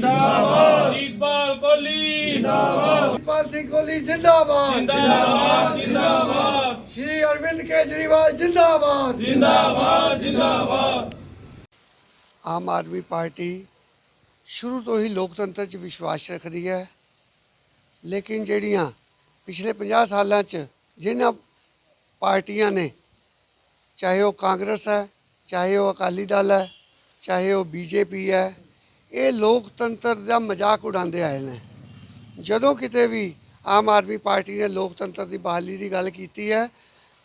ਜਿੰਦਾਬਾਦ। ਜੀਤਪਾਲ ਕੋਹਲੀ। ਪਾਲ ਸਿੰਘ ਕੋਹਲੀ ਜਿੰਦਾਬਾਦ। ਜਿੰਦਾਬਾਦ ਜਿੰਦਾਬਾਦ। ਸ਼੍ਰੀ ਅਰਵਿੰਦ ਕੇਜਰੀਵਾਲ ਜਿੰਦਾਬਾਦ। ਜਿੰਦਾਬਾਦ ਜਿੰਦਾਬਾਦ। ਆਮ ਆਦਮੀ ਪਾਰਟੀ ਸ਼ੁਰੂ ਤੋਂ ਹੀ ਲੋਕਤੰਤਰ 'ਚ ਵਿਸ਼ਵਾਸ ਰੱਖਦੀ ਹੈ। ਲੇਕਿਨ ਜਿਹੜੀਆਂ ਪਿਛਲੇ 50 ਸਾਲਾਂ 'ਚ ਜਿਨ੍ਹਾਂ ਪਾਰਟੀਆਂ ਨੇ ਚਾਹੇ ਉਹ ਕਾਂਗਰਸ ਹੈ ਚਾਹੇ ਉਹ ਅਕਾਲੀ ਦਲ ਹੈ ਚਾਹੇ ਉਹ ਬੀਜੇਪੀ ਹੈ ਇਹ ਲੋਕਤੰਤਰ ਦਾ ਮਜ਼ਾਕ ਉਡਾਉਂਦੇ ਆਏ ਨੇ। ਜਦੋਂ ਕਿਤੇ ਵੀ ਆਮ ਆਦਮੀ ਪਾਰਟੀ ਨੇ ਲੋਕਤੰਤਰ ਦੀ ਬਹਾਲੀ ਦੀ ਗੱਲ ਕੀਤੀ ਹੈ,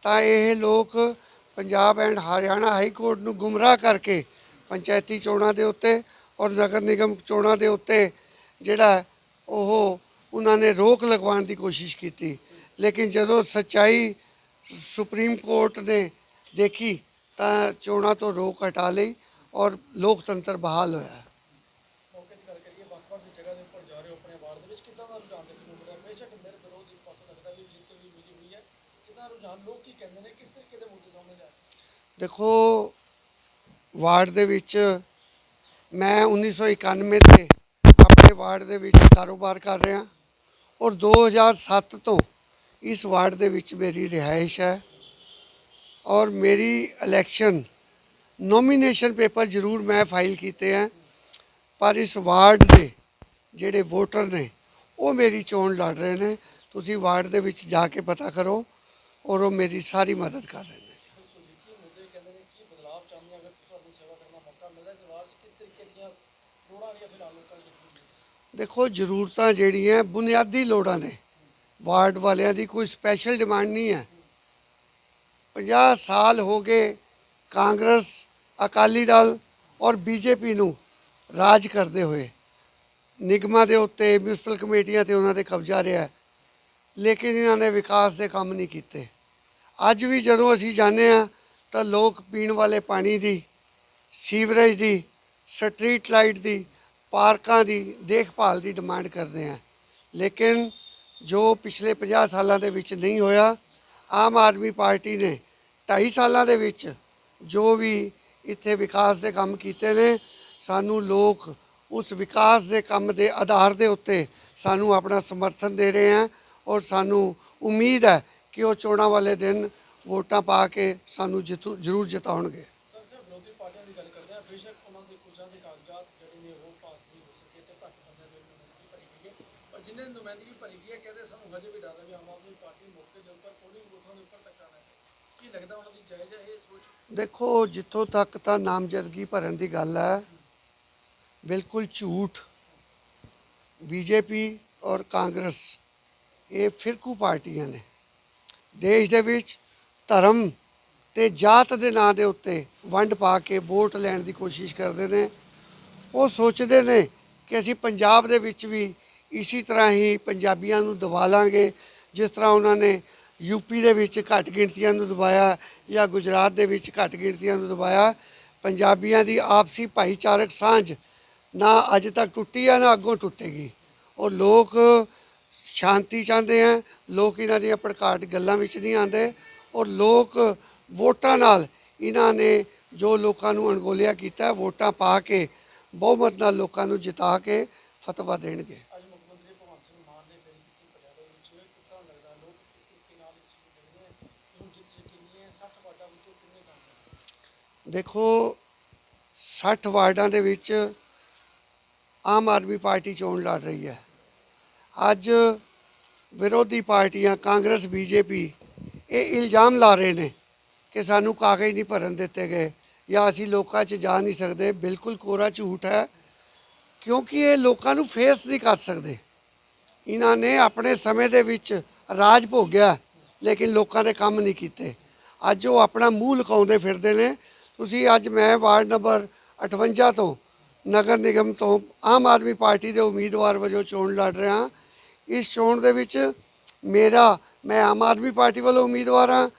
ਤਾਂ ਇਹ ਲੋਕ Punjab and Haryana high court ਨੂੰ ਗੁੰਮਰਾਹ ਕਰਕੇ ਪੰਚਾਇਤੀ ਚੋਣਾਂ ਦੇ ਉੱਤੇ ਔਰ ਨਗਰ ਨਿਗਮ ਚੋਣਾਂ ਦੇ ਉੱਤੇ ਜਿਹੜਾ ਉਹ ਉਹਨਾਂ ਨੇ ਰੋਕ ਲਗਵਾਉਣ ਦੀ ਕੋਸ਼ਿਸ਼ ਕੀਤੀ। ਲੇਕਿਨ ਜਦੋਂ ਸੱਚਾਈ ਸੁਪਰੀਮ ਕੋਰਟ ਨੇ ਦੇਖੀ ਤਾਂ ਚੋਣਾਂ ਤੋਂ ਰੋਕ ਹਟਾ ਲਈ ਔਰ ਲੋਕਤੰਤਰ ਬਹਾਲ ਹੋਇਆ ਮੌਕੇ ਦੀ ਗੱਲ ਕਰੀਏ ਵੱਖ-ਵੱਖ ਜਗ੍ਹਾ ਦੇ ਉੱਪਰ ਜਾ ਰਹੇ ਹੋ ਆਪਣੇ ਵਾਰਡ ਦਾ ਰੁਝਾਨ ਦੇਖਣ ਨੂੰ ਮਿਲ ਬੇਸ਼ੱਕ ਮੇਰੇ ਵਿਰੋਧ ਇੱਕ ਪਾਸੇ ਲੱਗਦਾ ਵੀ ਜਿੱਤ ਵੀ ਮਿਲੀ ਹੋਈ ਹੈ। ਕਿੰਨਾ ਰੁਝਾਨ ਲੋਕ ਕੀ ਕਹਿੰਦੇ ਨੇ? ਕਿਸ ਤਰੀਕੇ ਦੇ ਮੁੱਦੇ ਸਾਹਮਣੇ ਜਾ ਦੇਖੋ, ਵਾਰਡ ਦੇ ਵਿੱਚ ਮੈਂ 1991 ਤੇ ਆਪਣੇ ਵਾਰਡ ਦੇ ਵਿੱਚ ਕਾਰੋਬਾਰ ਕਰ ਰਿਹਾ। ਔਰ 2007 ਤੋਂ ਇਸ ਵਾਰਡ ਦੇ ਵਿੱਚ ਮੇਰੀ ਰਿਹਾਇਸ਼ ਹੈ। ਔਰ ਮੇਰੀ ਇਲੈਕਸ਼ਨ ਨੋਮੀਨੇਸ਼ਨ ਪੇਪਰ ਜ਼ਰੂਰ ਮੈਂ ਫਾਈਲ ਕੀਤੇ ਹੈ। ਪਰ ਇਸ ਵਾਰਡ ਦੇ ਜਿਹੜੇ ਵੋਟਰ ਨੇ ਉਹ ਮੇਰੀ ਚੋਣ ਲੜ ਰਹੇ ਨੇ। ਤੁਸੀਂ ਵਾਰਡ ਦੇ ਵਿੱਚ ਜਾ ਕੇ ਪਤਾ ਕਰੋ ਔਰ ਉਹ ਮੇਰੀ ਸਾਰੀ ਮਦਦ ਕਰ ਰਹੇ ਨੇ। ਦੇਖੋ, ਜ਼ਰੂਰਤਾਂ ਜਿਹੜੀਆਂ ਬੁਨਿਆਦੀ ਲੋੜਾਂ ਨੇ। ਵਾਰਡ ਵਾਲਿਆਂ ਦੀ ਕੋਈ ਸਪੈਸ਼ਲ ਡਿਮਾਂਡ ਨਹੀਂ ਹੈ। 50 ਸਾਲ ਹੋ ਗਏ ਕਾਂਗਰਸ, ਅਕਾਲੀ ਦਲ ਔਰ ਬੀਜੇਪੀ ਨੂੰ ਰਾਜ ਕਰਦੇ ਹੋਏ। ਨਿਗਮਾਂ ਦੇ ਉੱਤੇ ਮਿਊਨਿਸਪਲ ਕਮੇਟੀਆਂ ਤੇ ਉਹਨਾਂ ਦੇ ਕਬਜ਼ਾ ਰਿਹਾ ਲੇਕਿਨ ਇਹਨਾਂ ਨੇ ਵਿਕਾਸ ਦੇ ਕੰਮ ਨਹੀਂ ਕੀਤੇ। ਅੱਜ ਵੀ ਜਦੋਂ ਅਸੀਂ ਜਾਂਦੇ ਆ ਤਾਂ ਲੋਕ ਪੀਣ ਵਾਲੇ ਪਾਣੀ ਦੀ, ਸੀਵਰੇਜ ਦੀ, ਸਟਰੀਟ ਲਾਈਟ ਦੀ, ਪਾਰਕਾਂ ਦੀ ਦੇਖਭਾਲ ਦੀ ਡਿਮਾਂਡ ਕਰਦੇ ਆ ਲੇਕਿਨ ਜੋ ਪਿਛਲੇ 50 ਸਾਲਾਂ ਦੇ ਵਿੱਚ ਨਹੀਂ ਹੋਇਆ, ਆਮ ਆਦਮੀ ਪਾਰਟੀ ਨੇ 2.5 ਸਾਲਾਂ ਦੇ ਵਿੱਚ ਜੋ ਵੀ ਇੱਥੇ ਵਿਕਾਸ ਦੇ ਕੰਮ ਕੀਤੇ ਨੇ, ਸਾਨੂੰ ਲੋਕ ਉਸ ਵਿਕਾਸ ਦੇ ਕੰਮ ਦੇ ਆਧਾਰ ਦੇ ਉੱਤੇ ਸਾਨੂੰ ਆਪਣਾ ਸਮਰਥਨ ਦੇ ਰਹੇ ਹਨ ਔਰ ਸਾਨੂੰ ਉਮੀਦ ਹੈ ਕਿ ਉਹ ਚੋਣਾਂ ਵਾਲੇ ਦਿਨ ਵੋਟਾਂ ਪਾ ਕੇ ਸਾਨੂੰ ਜਿੱਤੂ, ਜ਼ਰੂਰ ਜਿਤਾਉਣਗੇ। ਸਰ ਨੁਮਾਇੰਦਗੀ ਭਰੀ ਗਈ ਹੈ ਕਹਿੰਦੇ ਸਾਨੂੰ ਹਜੇ ਵੀ ਡਰ ਹੈ ਵੀ ਆਮ ਆਦਮੀ ਪਾਰਟੀ ਮੌਕੇ ਦੇ ਉੱਪਰ ਪੋਲਿੰਗ ਬੂਥਾਂ ਦੇ ਉੱਪਰ ਧੱਕਾ ਨਾ ਕੀ ਲੱਗਦਾ ਉਹਨਾਂ ਦੀ ਜਾਇਜ਼ ਹੈ ਇਹ ਸੋਚ ਦੇਖੋ, ਜਿੱਥੋਂ ਤੱਕ ਤਾਂ ਨਾਮਜ਼ਦਗੀ ਭਰਨ ਦੀ ਗੱਲ ਹੈ ਬਿਲਕੁਲ ਝੂਠ, ਬੀਜੇਪੀ ਔਰ ਕਾਂਗਰਸ, ਇਹ ਫਿਰਕੂ ਪਾਰਟੀਆਂ ਨੇ। ਦੇਸ਼ ਦੇ ਵਿੱਚ ਧਰਮ ਤੇ ਜਾਤ ਦੇ ਨਾਂ ਦੇ ਉੱਤੇ ਵੰਡ ਪਾ ਕੇ ਵੋਟ ਲੈਣ ਦੀ ਕੋਸ਼ਿਸ਼ ਕਰਦੇ ਨੇ। ਉਹ ਸੋਚਦੇ ਨੇ ਕਿ ਅਸੀਂ ਪੰਜਾਬ ਦੇ ਵਿੱਚ ਵੀ ਇਸੇ ਤਰ੍ਹਾਂ ਹੀ ਪੰਜਾਬੀਆਂ ਨੂੰ ਦਬਾ ਲਾਂਗੇ, ਜਿਸ ਤਰ੍ਹਾਂ ਉਹਨਾਂ ਨੇ ਯੂਪੀ ਦੇ ਵਿੱਚ ਘੱਟ ਗਿਣਤੀਆਂ ਨੂੰ ਦਬਾਇਆ ਜਾਂ ਗੁਜਰਾਤ ਦੇ ਵਿੱਚ ਘੱਟ ਗਿਣਤੀਆਂ ਨੂੰ ਦਬਾਇਆ। ਪੰਜਾਬੀਆਂ ਦੀ ਆਪਸੀ ਭਾਈਚਾਰਕ ਸਾਂਝ ਨਾ ਅੱਜ ਤੱਕ ਟੁੱਟੀ ਆ, ਨਾ ਅੱਗੋਂ ਟੁੱਟੇਗੀ। ਔਰ ਲੋਕ ਸ਼ਾਂਤੀ ਚਾਹੁੰਦੇ ਆ, ਲੋਕ ਇਹਨਾਂ ਦੀਆਂ ਭੜਕਾਟ ਗੱਲਾਂ ਵਿੱਚ ਨਹੀਂ ਆਉਂਦੇ। ਔਰ ਲੋਕ ਵੋਟਾਂ ਨਾਲ ਇਹਨਾਂ ਨੇ ਜੋ ਲੋਕਾਂ ਨੂੰ ਅਣਗੋਲਿਆ ਕੀਤਾ, ਵੋਟਾਂ ਪਾ ਕੇ, ਬਹੁਮਤ ਨਾਲ ਲੋਕਾਂ ਨੂੰ ਜਿਤਾ ਕੇ ਫਤਵਾ ਦੇਣਗੇ। ਦੇਖੋ 60 ਵਾਰਡਾਂ ਦੇ ਵਿੱਚ ਆਮ ਆਦਮੀ ਪਾਰਟੀ ਚੋਣ ਲੜ ਰਹੀ ਹੈ। ਅੱਜ ਵਿਰੋਧੀ ਪਾਰਟੀਆਂ ਕਾਂਗਰਸ, ਬੀਜੇਪੀ ਇਹ ਇਲਜ਼ਾਮ ਲਾ ਰਹੇ ਨੇ ਕਿ ਸਾਨੂੰ ਕਾਗਜ਼ ਨਹੀਂ ਭਰਨ ਦਿੱਤੇ ਗਏ ਜਾਂ ਅਸੀਂ ਲੋਕਾਂ 'ਚ ਜਾ ਨਹੀਂ ਸਕਦੇ। ਬਿਲਕੁਲ ਕੋਰਾ ਝੂਠ ਹੈ, ਕਿਉਂਕਿ ਇਹ ਲੋਕਾਂ ਨੂੰ ਫੇਸ ਨਹੀਂ ਕਰ ਸਕਦੇ। ਇਹਨਾਂ ਨੇ ਆਪਣੇ ਸਮੇਂ ਦੇ ਵਿੱਚ ਰਾਜ ਭੋਗਿਆ, ਲੇਕਿਨ ਲੋਕਾਂ ਨੇ ਕੰਮ ਨਹੀਂ ਕੀਤੇ। ਅੱਜ ਉਹ ਆਪਣਾ ਮੂੰਹ ਲੁਕਾਉਂਦੇ ਫਿਰਦੇ ਨੇ। ਤੁਸੀਂ ਅੱਜ ਮੈਂ ਵਾਰਡ ਨੰਬਰ 58 ਤੋਂ ਨਗਰ ਨਿਗਮ ਤੋਂ ਆਮ ਆਦਮੀ ਪਾਰਟੀ ਦੇ ਉਮੀਦਵਾਰ ਵਜੋਂ ਚੋਣ ਲੜ ਰਿਹਾ ਇਸ ਚੋਣ ਦੇ ਵਿੱਚ ਮੇਰਾ, ਮੈਂ ਆਮ ਆਦਮੀ ਪਾਰਟੀ ਵੱਲੋਂ ਉਮੀਦਵਾਰ ਹਾਂ,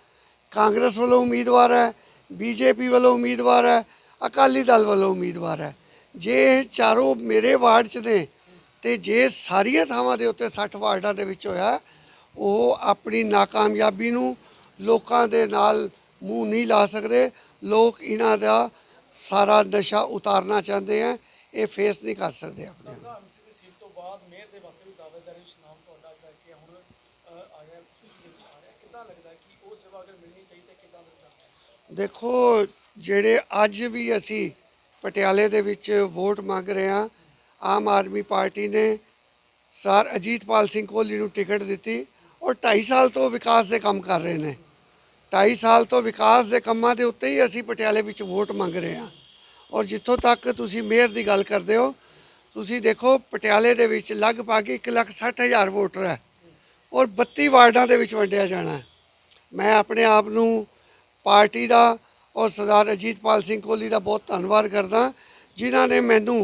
ਕਾਂਗਰਸ ਵੱਲੋਂ ਉਮੀਦਵਾਰ ਹੈ, ਬੀਜੇਪੀ ਵੱਲੋਂ ਉਮੀਦਵਾਰ ਹੈ, ਅਕਾਲੀ ਦਲ ਵੱਲੋਂ ਉਮੀਦਵਾਰ ਹੈ। ਜੇ ਇਹ ਚਾਰੋਂ ਮੇਰੇ ਵਾਰਡ 'ਚ ਨੇ ਤੇ ਜੇ ਸਾਰੀਆਂ ਥਾਵਾਂ ਦੇ ਉੱਤੇ 60 ਵਾਰਡਾਂ ਦੇ ਵਿੱਚ ਹੋਇਆ, ਉਹ ਆਪਣੀ ਨਾਕਾਮਯਾਬੀ ਨੂੰ ਲੋਕਾਂ ਦੇ ਨਾਲ ਮੂੰਹ ਨਹੀਂ ਲਾ ਸਕਦੇ। ਲੋਕ ਇਹਨਾਂ ਦਾ ਸਾਰਾ ਨਸ਼ਾ ਉਤਾਰਨਾ ਚਾਹੁੰਦੇ ਆ ਇਹ ਫੇਸ ਨਹੀਂ ਕਰ ਸਕਦੇ ਆਪਣੇ ਆਪ। ਆ ਦੇਖੋ ਜਿਹੜੇ ਅੱਜ ਵੀ ਅਸੀਂ ਪਟਿਆਲੇ ਦੇ ਵਿੱਚ ਵੋਟ ਮੰਗ ਰਹੇ ਹਾਂ ਆਮ ਆਦਮੀ ਪਾਰਟੀ ਨੇ ਸਰ ਅਜੀਤਪਾਲ ਸਿੰਘ ਕੋਹਲੀ ਨੂੰ ਟਿਕਟ ਦਿੱਤੀ ਔਰ 2.5 ਸਾਲ ਤੋਂ ਵਿਕਾਸ ਦੇ ਕੰਮ ਕਰ ਰਹੇ ਨੇ। 2.5 ਸਾਲ ਤੋਂ ਵਿਕਾਸ ਦੇ ਕੰਮਾਂ ਦੇ ਉੱਤੇ ਹੀ ਅਸੀਂ ਪਟਿਆਲੇ ਵਿੱਚ ਵੋਟ ਮੰਗ ਰਹੇ ਹਾਂ। ਔਰ ਜਿੱਥੋਂ ਤੱਕ ਤੁਸੀਂ ਮੇਅਰ ਦੀ ਗੱਲ ਕਰਦੇ ਹੋ ਤੁਸੀਂ ਦੇਖੋ ਪਟਿਆਲੇ ਦੇ ਵਿੱਚ ਲਗਭਗ 1,60,000 ਵੋਟਰ ਹੈ ਔਰ 32 ਵਾਰਡਾਂ ਦੇ ਵਿੱਚ ਵੰਡਿਆ ਜਾਣਾ ਮੈਂ ਆਪਣੇ ਆਪ ਨੂੰ ਪਾਰਟੀ ਦਾ ਔਰ ਸਰਦਾਰ ਅਜੀਤਪਾਲ ਸਿੰਘ ਕੋਹਲੀ ਦਾ ਬਹੁਤ ਧੰਨਵਾਦ ਕਰਦਾ ਜਿਨ੍ਹਾਂ ਨੇ ਮੈਨੂੰ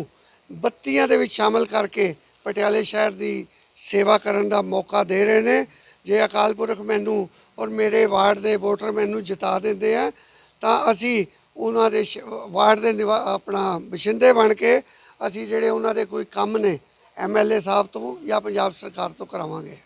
ਬੱਤੀਆਂ ਦੇ ਵਿੱਚ ਸ਼ਾਮਲ ਕਰਕੇ ਪਟਿਆਲੇ ਸ਼ਹਿਰ ਦੀ ਸੇਵਾ ਕਰਨ ਦਾ ਮੌਕਾ ਦੇ ਰਹੇ ਨੇ। ਜੇ ਅਕਾਲ ਪੁਰਖ ਮੈਨੂੰ ਔਰ ਮੇਰੇ ਵਾਰਡ ਦੇ ਵੋਟਰ ਮੈਨੂੰ ਜਿਤਾ ਦਿੰਦੇ ਆ, ਤਾਂ ਅਸੀਂ ਉਹਨਾਂ ਦੇ ਸ਼- ਵਾਰਡ ਦੇ ਨਿਵਾ- ਆਪਣਾ ਬਸ਼ਿੰਦੇ ਬਣ ਕੇ ਅਸੀਂ ਜਿਹੜੇ ਉਹਨਾਂ ਦੇ ਕੋਈ ਕੰਮ ਨੇ ਐਮਐਲਏ ਸਾਹਿਬ ਤੋਂ ਜਾਂ ਪੰਜਾਬ ਸਰਕਾਰ ਤੋਂ ਕਰਾਵਾਂਗੇ।